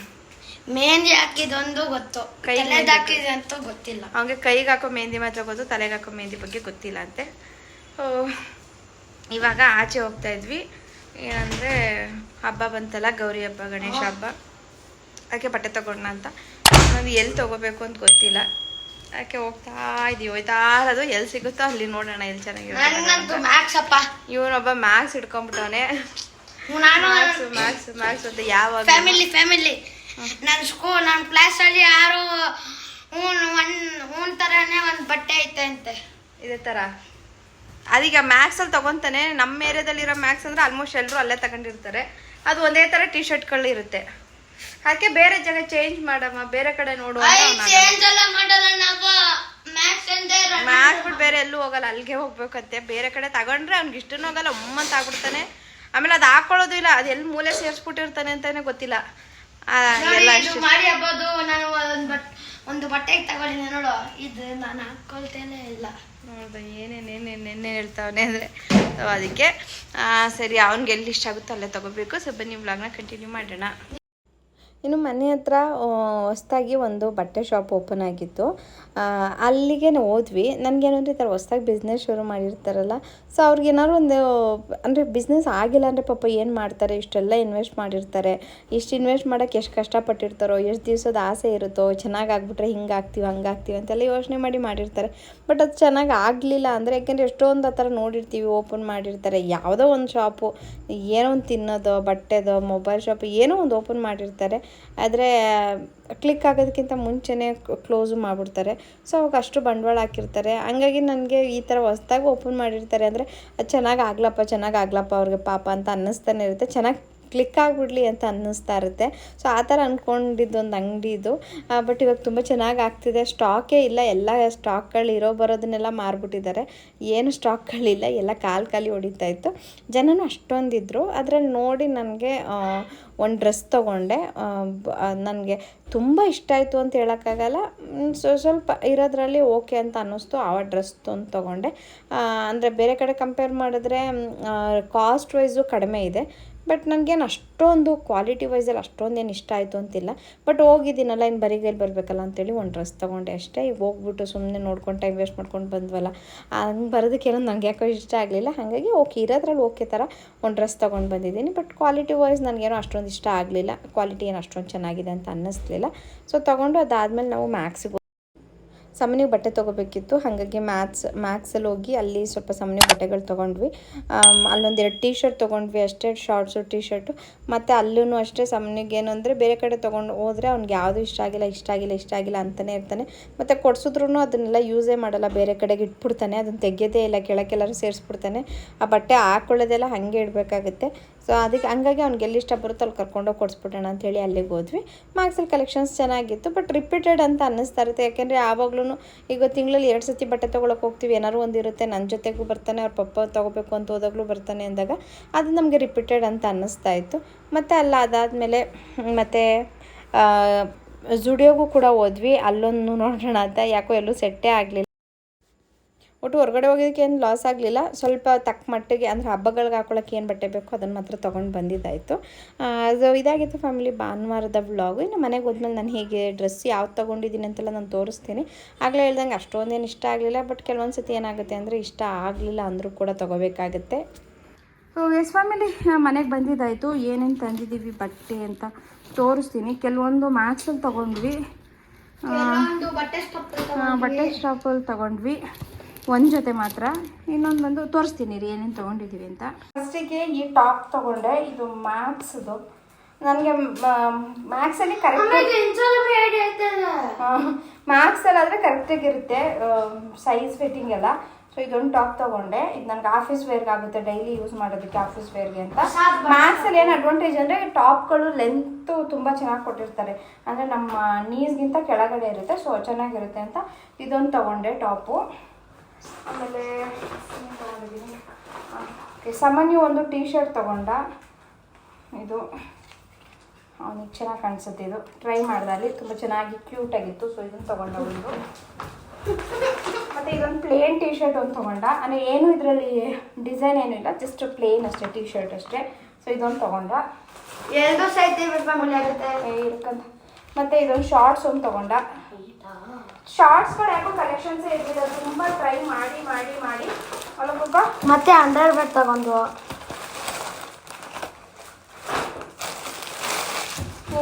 ಮೆಹಂದಿ ಹಾಕಿದೊಂದು ಗೊತ್ತು. ಕೈಗೆ ಹಾಕಿದೆ ಅಂತ ಗೊತ್ತಿಲ್ಲ. ಅವನಿಗೆ ಕೈಗೆ ಹಾಕೋ ಮೆಹಂದಿ ಮಾತ್ರ ಗೊತ್ತು ತಲೆಗೆ ಹಾಕೋ ಮೆಹಂದಿ ಬಗ್ಗೆ ಗೊತ್ತಿಲ್ಲ ಅಂತೆ. ಓ ಇವಾಗ ಆಚೆ ಹೋಗ್ತಾ ಇದ್ವಿ. ಏನಂದರೆ ಹಬ್ಬ ಬಂತಲ್ಲ ಗೌರಿ ಹಬ್ಬ ಗಣೇಶ ಹಬ್ಬ. ಅದಕ್ಕೆ ಬಟ್ಟೆ ತಗೊಂಡ ಅಂತ. ನಾನು ಎಲ್ಲಿ ತಗೋಬೇಕು ಅಂತ ಗೊತ್ತಿಲ್ಲ. ಅದಕ್ಕೆ ಹೋಗ್ತಾ ಇದೀವಿ ಹೋಯ್ತಾ ಅದು ಎಲ್ಲಿ ಸಿಗುತ್ತೋ ಅಲ್ಲಿ ನೋಡೋಣ ಎಲ್ಲಿ ಚೆನ್ನಾಗಿರುತ್ತೆ ಮ್ಯಾಕ್ಸ್ ಅಪ್ಪ. ಇವನೊಬ್ಬ ಮ್ಯಾಕ್ಸ್ ಇಟ್ಕೊಂಡ್ಬಿಟ್ಟವನೆ ನಾನು ಮ್ಯಾಕ್ಸ್ ಮ್ಯಾಕ್ಸ್ ಅಂತ ಯಾವಾಗ ಫ್ಯಾಮಿಲಿ ಫ್ಯಾಮಿಲಿ ನನ್ನ ಸ್ಕೂಲ್ ನನ್ನ ಕ್ಲಾಸ್ ಅಲ್ಲಿ ಯಾರು ಹ್ಞೂ ಒನ್ ಹ್ಞೂ ತರನೇ ಒಂದು ಬಟ್ಟೆ ಐತೆ ಅಂತೆ. ಇದೇ ಥರ ಅದೀಗ ಮ್ಯಾಕ್ಸಲ್ಲಿ ತಗೊಂತಾನೆ. ನಮ್ಮ ಏರಿಯಾದಲ್ಲಿರೋ ಮ್ಯಾಕ್ಸ್ ಅಂದ್ರೆ ಆಲ್ಮೋಸ್ಟ್ ಎಲ್ಲರೂ ಅಲ್ಲೇ ತಗೊಂಡಿರ್ತಾರೆ. ಅದು ಒಂದೇ ಥರ ಟಿ ಶರ್ಟ್ಗಳು ಇರುತ್ತೆ. ಅದಕ್ಕೆ ಬೇರೆ ಜಾಗ ಚೇಂಜ್ ಮಾಡಮ್ಮ ಬೇರೆ ಕಡೆ ನೋಡುವ ಚೇಂಜ್ ಎಲ್ಲ ಮಾಡಲ್ಲ ನಾವು. ಮ್ಯಾಕ್ಸ್ ಅಂದ್ರೆ ಮ್ಯಾಕ್ಸ್ ಬಿಟ್ಟು ಬೇರೆ ಎಲ್ಲೂ ಹೋಗಲ್ಲ ಅಲ್ಲಿಗೆ ಹೋಗ್ಬೇಕಂತೆ. ಬೇರೆ ಕಡೆ ತಗೊಂಡ್ರೆ ಅವ್ನಿಗೆ ಇಷ್ಟು ಹೋಗಲ್ಲ ಒಮ್ಮಂತ ಆಗ್ಬಿಡ್ತಾನೆ. ಆಮೇಲೆ ಅದು ಹಾಕೊಳ್ಳೋದು ಇಲ್ಲ ಅದು ಎಲ್ಲಿ ಮೂಲೆ ಸೇರ್ಸ್ಬಿಟ್ಟಿರ್ತಾನೆ ಅಂತಾನೆ ಗೊತ್ತಿಲ್ಲ. ಮಾಡಿ ಹಬ್ಬದು ನಾನು ಒಂದ್ ಬಟ್ ಒಂದು ಬಟ್ಟೆ ತಗೊಂಡಿದ್ದೆ ನೋಡು. ಇದು ನಾನು ಹಾಕೊಳ್ತೇನೆ ಇಲ್ಲ. ನೋಡ್ದ ಏನೇನೇನೇನೇನು ಹೇಳ್ತಾವನೆ ಅಂದರೆ. ಸೊ ಅದಕ್ಕೆ ಆ, ಸರಿ ಅವ್ನಿಗೆ ಎಲ್ಲಿ ಇಷ್ಟ ಆಗುತ್ತೋ ಅಲ್ಲೇ ತಗೋಬೇಕು. ಸೊ ಬನ್ನಿ ಲಗ್ನ ಕಂಟಿನ್ಯೂ ಮಾಡೋಣ. ಇನ್ನು ಮನೆ ಹತ್ರ ಹೊಸ್ದಾಗಿ ಒಂದು ಬಟ್ಟೆ ಶಾಪ್ ಓಪನ್ ಆಗಿತ್ತು. ಅಲ್ಲಿಗೆ ಹೋದ್ವಿ. ನನಗೇನಂದ್ರೆ ಈ ಥರ ಹೊಸ್ದಾಗಿ ಬಿಸ್ನೆಸ್ ಶುರು ಮಾಡಿರ್ತಾರಲ್ಲ. ಸೊ ಅವ್ರಿಗೆ ಏನಾದ್ರು ಒಂದು, ಅಂದರೆ ಬಿಸ್ನೆಸ್ ಆಗಿಲ್ಲ ಅಂದರೆ ಪಾಪ ಏನು ಮಾಡ್ತಾರೆ? ಇಷ್ಟೆಲ್ಲ ಇನ್ವೆಸ್ಟ್ ಮಾಡಿರ್ತಾರೆ. ಇಷ್ಟು ಇನ್ವೆಸ್ಟ್ ಮಾಡೋಕ್ಕೆ ಎಷ್ಟು ಕಷ್ಟಪಟ್ಟಿರ್ತಾರೋ, ಎಷ್ಟು ದಿವಸದ ಆಸೆ ಇರುತ್ತೋ, ಚೆನ್ನಾಗಿ ಆಗ್ಬಿಟ್ರೆ ಹಿಂಗೆ ಆಗ್ತೀವಿ, ಹಂಗೆ ಆಗ್ತೀವಿ ಅಂತೆಲ್ಲ ಯೋಚನೆ ಮಾಡಿ ಮಾಡಿರ್ತಾರೆ. ಬಟ್ ಅದು ಚೆನ್ನಾಗಿ ಆಗಲಿಲ್ಲ ಅಂದರೆ, ಯಾಕೆಂದರೆ ಎಷ್ಟೊಂದು ಆ ಥರ ನೋಡಿರ್ತೀವಿ ಓಪನ್ ಮಾಡಿರ್ತಾರೆ. ಯಾವುದೋ ಒಂದು ಶಾಪು ಏನೋ ಒಂದು ತಿನ್ನೋದು, ಬಟ್ಟೆದೋ ಮೊಬೈಲ್ ಶಾಪ್ ಏನೋ ಒಂದು ಓಪನ್ ಮಾಡಿರ್ತಾರೆ. ಆದರೆ ಕ್ಲಿಕ್ ಆಗೋದಕ್ಕಿಂತ ಮುಂಚೆನೇ ಕ್ಲೋಸು ಮಾಡಿಬಿಡ್ತಾರೆ. ಸೊ ಅವಾಗ ಅಷ್ಟು ಬಂಡವಾಳ ಹಾಕಿರ್ತಾರೆ. ಹಂಗಾಗಿ ನನಗೆ ಈ ಥರ ಹೊಸ್ದಾಗಿ ಓಪನ್ ಮಾಡಿರ್ತಾರೆ ಅಂದರೆ, ಅದು ಚೆನ್ನಾಗಿ ಆಗ್ಲಪ್ಪ ಚೆನ್ನಾಗಿ ಆಗ್ಲಪ್ಪ, ಅವ್ರಿಗೆ ಪಾಪ ಅಂತ ಅನ್ನಿಸ್ತಾನೆ ಇರುತ್ತೆ. ಚೆನ್ನಾಗಿ ಕ್ಲಿಕ್ ಆಗಿಬಿಡ್ಲಿ ಅಂತ ಅನ್ನಿಸ್ತಾ ಇರುತ್ತೆ. ಸೊ ಆ ಥರ ಅಂದ್ಕೊಂಡಿದ್ದು ಒಂದು ಅಂಗಡಿ ಇದು. ಬಟ್ ಇವಾಗ ತುಂಬ ಚೆನ್ನಾಗಿ ಆಗ್ತಿದೆ. ಸ್ಟಾಕೇ ಇಲ್ಲ. ಎಲ್ಲ ಸ್ಟಾಕ್ಗಳು ಇರೋ ಬರೋದನ್ನೆಲ್ಲ ಮಾರ್ಬಿಟ್ಟಿದ್ದಾರೆ. ಏನು ಸ್ಟಾಕ್ಗಳಿಲ್ಲ ಎಲ್ಲ ಕಾಲು ಖಾಲಿ ಹೊಡಿತಾ ಇತ್ತು. ಜನನೂ ಅಷ್ಟೊಂದಿದ್ರು. ಅದರಲ್ಲಿ ನೋಡಿ ನನಗೆ ಒಂದು ಡ್ರೆಸ್ ತೊಗೊಂಡೆ. ನನಗೆ ತುಂಬ ಇಷ್ಟ ಆಯಿತು ಅಂತ ಹೇಳೋಕ್ಕಾಗಲ್ಲ. ಸೊ, ಸ್ವಲ್ಪ ಇರೋದ್ರಲ್ಲಿ ಓಕೆ ಅಂತ ಅನ್ನಿಸ್ತು. ಆ ಡ್ರೆಸ್ ಒಂದು ತೊಗೊಂಡೆ. ಅಂದರೆ ಬೇರೆ ಕಡೆ ಕಂಪೇರ್ ಮಾಡಿದ್ರೆ ಕಾಸ್ಟ್ ವೈಸು ಕಡಿಮೆ ಇದೆ. ಬಟ್ ನನಗೇನು ಅಷ್ಟೊಂದು ಕ್ವಾಲಿಟಿ ವೈಸಲ್ಲಿ ಅಷ್ಟೊಂದೇನು ಇಷ್ಟ ಆಯಿತು ಅಂತಿಲ್ಲ. ಬಟ್ ಹೋಗಿದ್ದೀನಲ್ಲ ಇನ್ನು ಬರಿಗೈಲಿ ಬರಬೇಕಲ್ಲ ಅಂತೇಳಿ ಒಂದು ಡ್ರೆಸ್ ತೊಗೊಂಡೆ ಅಷ್ಟೇ. ಈಗ ಹೋಗ್ಬಿಟ್ಟು ಸುಮ್ಮನೆ ನೋಡ್ಕೊಂಡು ಟೈಮ್ ವೇಸ್ಟ್ ಮಾಡ್ಕೊಂಡು ಬಂದ್ವಲ್ಲ. ಹಂಗೆ ಬರೋದಕ್ಕೆ ಏನೋ ನಂಗೆ ಯಾಕೋ ಇಷ್ಟ ಆಗಲಿಲ್ಲ. ಹಾಗಾಗಿ ಓಕೆ, ಇರೋದ್ರಲ್ಲಿ ಓಕೆ ಥರ ಒಂದು ಡ್ರೆಸ್ ತೊಗೊಂಡು ಬಂದಿದ್ದೀನಿ. ಬಟ್ ಕ್ವಾಲಿಟಿ ವೈಸ್ ನನಗೇನೋ ಅಷ್ಟೊಂದು ಇಷ್ಟ ಆಗಲಿಲ್ಲ. ಕ್ವಾಲಿಟಿ ಏನು ಅಷ್ಟೊಂದು ಚೆನ್ನಾಗಿದೆ ಅಂತ ಅನ್ನಿಸ್ಲಿಲ್ಲ. ಸೊ ತೊಗೊಂಡು ಅದಾದಮೇಲೆ ನಾವು ಮ್ಯಾಕ್ಸಿಗೆ ಸಾಮಾನ್ಯ ಬಟ್ಟೆ ತೊಗೋಬೇಕಿತ್ತು. ಹಾಗಾಗಿ ಮ್ಯಾಥ್ಸ್ ಮ್ಯಾಕ್ಸಲ್ಲಿ ಹೋಗಿ ಅಲ್ಲಿ ಸ್ವಲ್ಪ ಸಾಮಾನ್ಯ ಬಟ್ಟೆಗಳು ತೊಗೊಂಡ್ವಿ. ಅಲ್ಲೊಂದೆರಡು ಟೀ ಶರ್ಟ್ ತೊಗೊಂಡ್ವಿ ಅಷ್ಟೇ ಶಾರ್ಟ್ಸು ಟೀ ಶರ್ಟು ಮತ್ತು ಅಲ್ಲೂ ಅಷ್ಟೇ ಸಾಮಾನ್ಯಗೆ ಏನು ಅಂದರೆ ಬೇರೆ ಕಡೆ ತೊಗೊಂಡು ಹೋದರೆ ಅವ್ನಿಗೆ ಯಾವುದು ಇಷ್ಟ ಆಗಿಲ್ಲ ಇಷ್ಟ ಆಗಿಲ್ಲ ಇಷ್ಟ ಆಗಿಲ್ಲ ಅಂತಲೇ ಇರ್ತಾನೆ. ಮತ್ತು ಕೊಡಿಸಿದ್ರು ಅದನ್ನೆಲ್ಲ ಯೂಸೇ ಮಾಡಲ್ಲ, ಬೇರೆ ಕಡೆಗೆ ಇಟ್ಬಿಡ್ತಾನೆ. ಅದನ್ನು ತೆಗೆಯೋದೇ ಇಲ್ಲ ಕೆಳಗೆಲ್ಲರೂ ಸೇರಿಸ್ಬಿಡ್ತಾನೆ. ಆ ಬಟ್ಟೆ ಹಾಕೊಳ್ಳೋದೆಲ್ಲ ಹಾಗೆ ಇಡಬೇಕಾಗುತ್ತೆ. ಸೊ ಅದಕ್ಕೆ ಹಂಗಾಗಿ ಅವ್ನಿಗೆ ಎಲ್ಲಿ ಇಷ್ಟ ಬರುತ್ತೋ ಅಲ್ಲಿ ಕರ್ಕೊಂಡೋಗಿ ಕೊಡಿಸ್ಬಿಡೋಣ ಅಂತೇಳಿ ಅಲ್ಲಿಗೆ ಹೋದ್ವಿ. ಮಾರ್ಕ್ಸಲ್ಲಿ ಕಲೆಕ್ಷನ್ಸ್ ಚೆನ್ನಾಗಿತ್ತು ಬಟ್ ರಿಪೀಟೆಡ್ ಅಂತ ಅನ್ನಿಸ್ತಾ ಇರುತ್ತೆ. ಯಾಕೆಂದರೆ ಆವಾಗ್ಲೂ ಈಗ ತಿಂಗಳಲ್ಲಿ ಎರಡು ಸತಿ ಬಟ್ಟೆ ತೊಗೊಳಕ್ಕೆ ಹೋಗ್ತೀವಿ. ಏನಾರು ಒಂದು ಇರುತ್ತೆ ನನ್ನ ಜೊತೆಗೂ ಬರ್ತಾನೆ, ಅವ್ರ ಪಪ್ಪ ತೊಗೋಬೇಕು ಅಂತ ಹೋದಾಗಲೂ ಬರ್ತಾನೆ ಅಂದಾಗ ಅದು ನಮಗೆ ರಿಪೀಟೆಡ್ ಅಂತ ಅನ್ನಿಸ್ತಾ ಇತ್ತು. ಮತ್ತು ಅಲ್ಲ, ಅದಾದಮೇಲೆ, ಮತ್ತು ಜುಡಿಯೋಗೂ ಕೂಡ ಹೋದ್ವಿ. ಅಲ್ಲೊಂದು ನೋಡೋಣ ಅಂತ ಯಾಕೋ ಎಲ್ಲೂ ಸೆಟ್ಟೇ ಆಗಲಿಲ್ಲ. ಒಟ್ಟು ಹೊರಗಡೆ ಹೋಗೋದಕ್ಕೆ ಏನು ಲಾಸ್ ಆಗಲಿಲ್ಲ. ಸ್ವಲ್ಪ ತಕ್ಕ ಮಟ್ಟಿಗೆ ಅಂದರೆ ಹಬ್ಬಗಳಿಗೆ ಹಾಕೊಳ್ಳೋಕೆ ಏನು ಬಟ್ಟೆ ಬೇಕೋ ಅದನ್ನು ಮಾತ್ರ ತೊಗೊಂಡು ಬಂದಿದ್ದಾಯಿತು. ಅದು ಇದಾಗಿತ್ತು ಫ್ಯಾಮಿಲಿ ಭಾನುವಾರದ ವ್ಲಾಗು ಇನ್ನು ಮನೆಗೆ ಹೋದ್ಮೇಲೆ ನಾನು ಹೇಗೆ ಡ್ರೆಸ್ ಯಾವ್ದು ತೊಗೊಂಡಿದ್ದೀನಿ ಅಂತೆಲ್ಲ ನಾನು ತೋರಿಸ್ತೀನಿ. ಆಗಲೇ ಹೇಳ್ದಂಗೆ ಅಷ್ಟೊಂದೇನು ಇಷ್ಟ ಆಗಲಿಲ್ಲ ಬಟ್ ಕೆಲವೊಂದು ಸತಿ ಏನಾಗುತ್ತೆ ಅಂದರೆ ಇಷ್ಟ ಆಗಲಿಲ್ಲ ಅಂದರೂ ಕೂಡ ತೊಗೋಬೇಕಾಗುತ್ತೆ. ಸೊ ಎಸ್ ಫ್ಯಾಮಿಲಿ ಮನೆಗೆ ಬಂದಿದ್ದಾಯಿತು. ಏನೇನು ತಂದಿದ್ದೀವಿ ಬಟ್ಟೆ ಅಂತ ತೋರಿಸ್ತೀನಿ. ಕೆಲವೊಂದು ಮ್ಯಾಕ್ಸಲ್ಲಿ ತೊಗೊಂಡ್ವಿ. ಕೆಲವೊಂದು ಬಟ್ಟೆ ಸ್ಟಾಪ್ ಆ, ಬಟ್ಟೆ ಸ್ಟಾಪಲ್ಲಿ ತಗೊಂಡ್ವಿ. ಒಂದು ಜೊತೆ ಮಾತ್ರ. ಇನ್ನೊಂದು ಬಂದು ತೋರಿಸ್ತೀನಿ ರೀ ಏನೇನು ತೊಗೊಂಡಿದ್ದೀವಿ ಅಂತ. ಫಸ್ಟಿಗೆ ಈ ಟಾಪ್ ತೊಗೊಂಡೆ ಇದು ಮ್ಯಾಕ್ಸ್ದು ನನಗೆ ಮ್ಯಾಥ್ಸಲ್ಲಿ ಕರೆಕ್ಟ್ ಮ್ಯಾಥ್ಸಲ್ಲಿ ಆದರೆ ಕರೆಕ್ಟಾಗಿರುತ್ತೆ ಸೈಜ್ ಫಿಟ್ಟಿಂಗ್ ಎಲ್ಲ. ಸೊ ಇದೊಂದು ಟಾಪ್ ತೊಗೊಂಡೆ. ಇದು ನನಗೆ ಆಫೀಸ್ ವೇರ್ಗೆ ಆಗುತ್ತೆ ಡೈಲಿ ಯೂಸ್ ಮಾಡೋದಕ್ಕೆ ಆಫೀಸ್ ವೇರ್ಗೆ ಅಂತ. ಮ್ಯಾಥ್ಸಲ್ಲಿ ಏನು ಅಡ್ವಾಂಟೇಜ್ ಅಂದರೆ ಟಾಪ್ಗಳು ಲೆಂತು ತುಂಬ ಚೆನ್ನಾಗಿ ಕೊಟ್ಟಿರ್ತಾರೆ. ಅಂದರೆ ನಮ್ಮ ನೀಸ್ಗಿಂತ ಕೆಳಗಡೆ ಇರುತ್ತೆ ಸೊ ಚೆನ್ನಾಗಿರುತ್ತೆ ಅಂತ ಇದೊಂದು ತೊಗೊಂಡೆ ಟಾಪು. ಆಮೇಲೆ ಸಾಮಾನ್ಯ ಒಂದು ಟೀ ಶರ್ಟ್ ತೊಗೊಂಡ. ಇದು ಅವನಿಗೆ ಚೆನ್ನಾಗಿ ಕಾಣಿಸುತ್ತೆ ಇದು. ಟ್ರೈ ಮಾಡಿದೆ ಅಲ್ಲಿ. ತುಂಬ ಚೆನ್ನಾಗಿ ಕ್ಯೂಟ್ ಆಗಿತ್ತು. ಸೊ ಇದನ್ನು ತೊಗೊಂಡ ಒಂದು ಮತ್ತು ಇದೊಂದು ಪ್ಲೇನ್ ಟೀ ಶರ್ಟ್ ಒಂದು ತೊಗೊಂಡ. ಅಂದರೆ ಏನು ಇದರಲ್ಲಿ ಡಿಸೈನ್ ಏನೂ ಇಲ್ಲ. ಜಸ್ಟ್ ಪ್ಲೇನ್ ಅಷ್ಟೇ ಟೀ ಶರ್ಟ್ ಅಷ್ಟೇ. ಸೊ ಇದೊಂದು ತೊಗೊಂಡ. ಎರಡು ಸೈತಿ ಆಗುತ್ತೆ. ಇರ್ಕಂತ. ಮತ್ತು ಇದೊಂದು ಶಾರ್ಟ್ಸ್ ಒಂದು ತೊಗೊಂಡ. ಶಾರ್ಟ್ಸ್ಗಳು ಯಾಕೋ ಕಲೆಕ್ಷನ್ಸೇ ಇರಲಿಲ್ಲ ತುಂಬ ಟ್ರೈ ಮಾಡಿ ಮಾಡಿ ಮಾಡಿ. ಅಲ್ಲೊಬ್ಬ ಮತ್ತೆ ಅಂಡರ್ ಬೇರ್ ತಗೊಂಡು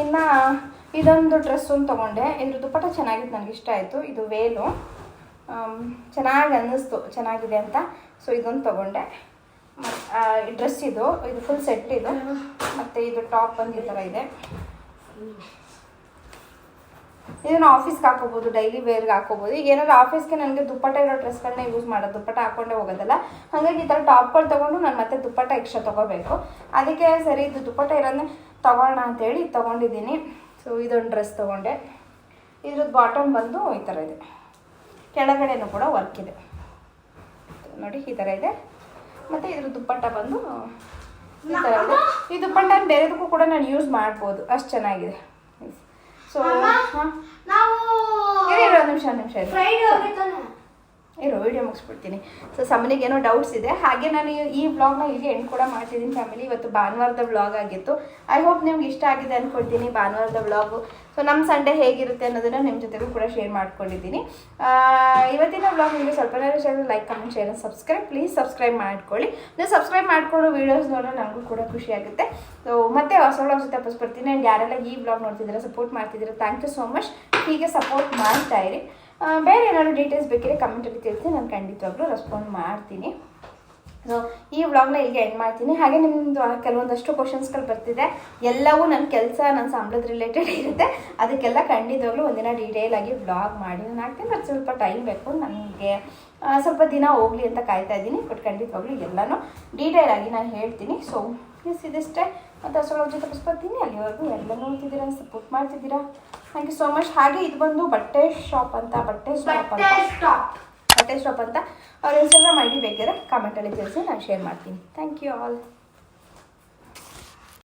ಇನ್ನು ಇದೊಂದು ಡ್ರೆಸ್ ಒಂದು ತಗೊಂಡೆ. ಇದ್ರ ದುಪ್ಪಟ ಚೆನ್ನಾಗಿತ್ತು ನನಗೆ ಇಷ್ಟ ಆಯಿತು. ಇದು ವೇಲು. ಚೆನ್ನಾಗಿ ಅನ್ನಿಸ್ತು ಚೆನ್ನಾಗಿದೆ ಅಂತ. ಸೊ ಇದೊಂದು ತಗೊಂಡೆ. ಮತ್ತು ಡ್ರೆಸ್ ಇದು ಇದು ಫುಲ್ ಸೆಟ್ ಇದು. ಮತ್ತು ಇದು ಟಾಪ್ ಒಂದು ಈ ಥರ ಇದೆ. ಇದನ್ನು ಆಫೀಸ್ಗೆ ಹಾಕೋಬೋದು ಡೈಲಿ ವೇರ್ಗೆ ಹಾಕೋಬೋದು. ಈಗ ಏನಾದ್ರು ಆಫೀಸ್ಗೆ ನನಗೆ ದುಪ್ಪಟ್ಟ ಇರೋ ಡ್ರೆಸ್ಗಳನ್ನ ಯೂಸ್ ಮಾಡೋದು, ದುಪ್ಪಟ್ಟ ಹಾಕೊಂಡೆ ಹೋಗೋದಲ್ಲ, ಹಾಗಾಗಿ ಈ ಥರ ಟಾಪ್ಗಳು ತೊಗೊಂಡು ನಾನು ಮತ್ತೆ ದುಪ್ಪಟ್ಟ ಎಕ್ಸ್ಟ್ರಾ ತೊಗೋಬೇಕು. ಅದಕ್ಕೆ ಸರಿ, ಇದು ದುಪ್ಪಟ್ಟ ಇರೋದನ್ನೇ ತೊಗೋಣ ಅಂತೇಳಿ ತೊಗೊಂಡಿದ್ದೀನಿ. ಸೊ ಇದೊಂದು ಡ್ರೆಸ್ ತೊಗೊಂಡೆ. ಇದ್ರದ್ದು ಬಾಟಮ್ ಬಂದು ಈ ಥರ ಇದೆ. ಕೆಳಗಡೆನೂ ಕೂಡ ವರ್ಕ್ ಇದೆ. ನೋಡಿ, ಈ ಥರ ಇದೆ. ಮತ್ತು ಇದ್ರ ದುಪ್ಪಟ್ಟ ಬಂದು ಈ ಥರ ಇದೆ. ಈ ದುಪ್ಪಟ್ಟ ಬೇರೆದಕ್ಕೂ ಕೂಡ ನಾನು ಯೂಸ್ ಮಾಡ್ಬೋದು. ಅಷ್ಟು ಚೆನ್ನಾಗಿದೆ. ಸೊ ನಾವು ನಿಮಿಷ ನಿಮಿಷ ಇರೋ ವಿಡಿಯೋ ಮುಗಿಸ್ಬಿಡ್ತೀನಿ. ಸೊ ಸಮನಿಗೆ ಏನೋ ಡೌಟ್ಸ್ ಇದೆ. ಹಾಗೆ ನಾನು ಈ- ವ್ಲಾಗ್ನ ಇಲ್ಲಿ ಎಂಡ್ ಕೂಡ ಮಾಡ್ತಿದ್ದೀನಿ ಫ್ಯಾಮಿಲಿ ಇವತ್ತು ಭಾನುವಾರದ ವ್ಲಾಗ್ ಆಗಿತ್ತು. ಐ ಹೋಪ್ ನಿಮ್ಗೆ ಇಷ್ಟ ಆಗಿದೆ ಅಂದ್ಕೊಳ್ತೀನಿ ಭಾನುವಾರದ ವ್ಲಾಗು ಸೊ ನಮ್ಮ ಸಂಡೇ ಹೇಗಿರುತ್ತೆ ಅನ್ನೋದನ್ನು ನಿಮ್ಮ ಜೊತೆಗೂ ಕೂಡ ಶೇರ್ ಮಾಡ್ಕೊಂಡಿದ್ದೀನಿ. ಇವತ್ತಿನ ವ್ಲಾಗ್ ನಿಮಗೆ ಸ್ವಲ್ಪ like comment share subscribe please subscribe ಮಾಡ್ಕೊಳ್ಳಿ. ನೀವು ಸಬ್ಸ್ಕ್ರೈಬ್ ಮಾಡಿಕೊಂಡು ವೀಡಿಯೋಸ್ ನೋಡೋ ನನಗೂ ಕೂಡ ಖುಷಿ ಆಗುತ್ತೆ. ಸೊ ಮತ್ತೆ ಹೊಸ ವ್ಲಾಗ್ ಜೊತೆ ಆ್ಯಂಡ್ ಯಾರೆಲ್ಲ ಈ ವ್ಲಾಗ್ ನೋಡ್ತಿದ್ದೀರಾ ಸಪೋರ್ಟ್ ಮಾಡ್ತಿದ್ದೀರಾ ಥ್ಯಾಂಕ್ ಯು ಸೋ ಮಚ್ ಹೀಗೆ ಸಪೋರ್ಟ್ ಮಾಡ್ತಾ ಇರಿ. ಬೇರೆ ಏನಾದ್ರು ಡೀಟೇಲ್ಸ್ ಬೇಕಿದ್ರೆ ಕಮೆಂಟಲ್ಲಿ ತಿಳಿಸಿ, ನಾನು ಖಂಡಿತವಾಗ್ಲೂ ರೆಸ್ಪಾಂಡ್ ಮಾಡ್ತೀನಿ. ಸೊ ಈ ವ್ಲಾಗ್ನ ಇಲ್ಲಿಗೆ ಎಂಡ್ ಮಾಡ್ತೀನಿ. ಹಾಗೆ ನಿಮ್ಮದು ಕೆಲವೊಂದಷ್ಟು ಕ್ವಶನ್ಸ್ಗಳು ಬರ್ತಿದೆ. ಎಲ್ಲವೂ ನನ್ನ ಕೆಲಸ ನನ್ನ ಸಂಬಳದ ರಿಲೇಟೆಡ್ ಇರುತ್ತೆ. ಅದಕ್ಕೆಲ್ಲ ಖಂಡಿತವಾಗ್ಲೂ ಒಂದಿನ ಡೀಟೇಲ್ ಆಗಿ ವ್ಲಾಗ್ ಮಾಡಿ. ನಾನು ಹಾಕ್ತೀನಿ ಬಟ್ ಸ್ವಲ್ಪ ಟೈಮ್ ಬೇಕು. ನನಗೆ ಸ್ವಲ್ಪ ದಿನ ಹೋಗಲಿ ಅಂತ ಕಾಯ್ತಾ ಇದ್ದೀನಿ. ಬಟ್ ಖಂಡಿತವಾಗ್ಲೂ ಎಲ್ಲನೂ ಡೀಟೇಲ್ ಆಗಿ ನಾನು ಹೇಳ್ತೀನಿ. ಸೊ ಪ್ಲೀಸ್ ಇದಿಷ್ಟೇ. ಮತ್ತು ಹೊಸ ಜೊತೆ ಬರ್ತೀನಿ ಅಲ್ಲಿವರೆಗೂ ಎಲ್ಲ ನೋಡ್ತಿದ್ದೀರಾ ಸಪೋರ್ಟ್ ಮಾಡ್ತಿದ್ದೀರಾ? ಥ್ಯಾಂಕ್ ಯು ಸೋ ಮಚ್ ಹಾಗೆ ಇದು ಬಂದು ಬಟ್ಟೆ ಶಾಪ್ ಅಂತ ಬಟ್ಟೆ ಶಾಪ್ ಅಂತ. ಸ್ಟಾಪ್ ಬಟ್ಟೆ ಶಾಪ್ ಅಂತ. ಅವ್ರ ಇನ್ಸ್ಟಾಗ್ರಾಮ್ ಐ ಡಿ ಬೇಕಿದ್ರೆ ಕಾಮೆಂಟಲ್ಲಿ ತಿಳಿಸಿ ನಾನು ಶೇರ್ ಮಾಡ್ತೀನಿ. Thank you all